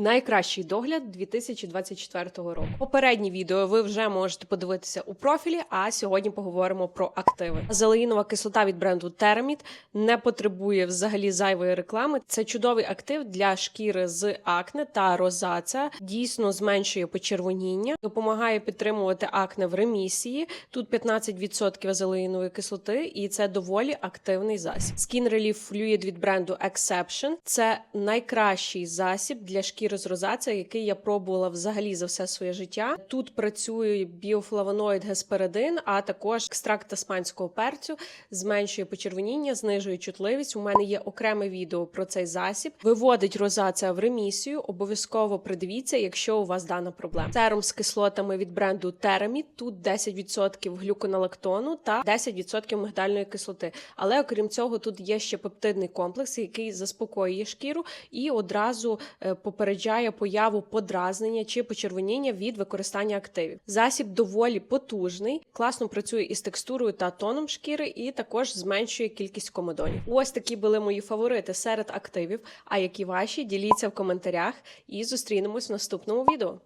Найкращий догляд 2024 року. Попереднє відео ви вже можете подивитися у профілі. А сьогодні поговоримо про активи. Зелеїнова кислота від бренду Терамід не потребує взагалі зайвої реклами. Це чудовий актив для шкіри з акне та розація. Дійсно зменшує почервоніння, допомагає підтримувати акне в ремісії. Тут 15% азелеїнової кислоти, і це доволі активний засіб. Skin Relief Fluid від бренду Exception – це найкращий засіб для шкіри з розація, який я пробувала взагалі за все своє життя. Тут працює біофлавоноїд гесперидин, а також екстракт тасманського перцю, зменшує почервоніння, знижує чутливість. У мене є окреме відео про цей засіб. Виводить розація в ремісію. Обов'язково придивіться, якщо у вас дана проблема. Серум з кислотами від бренду Терамід. Тут 10% глюконолактону та 10% мигдальної кислоти. Але окрім цього, тут є ще пептидний комплекс, який заспокоює шкіру і одразу е, попереджає появу подразнення чи почервоніння від використання активів. Засіб доволі потужний, класно працює із текстурою та тоном шкіри, і також зменшує кількість комедонів. Ось такі були мої фаворити серед активів. А які ваші діліться в коментарях і зустрінемось в наступному відео.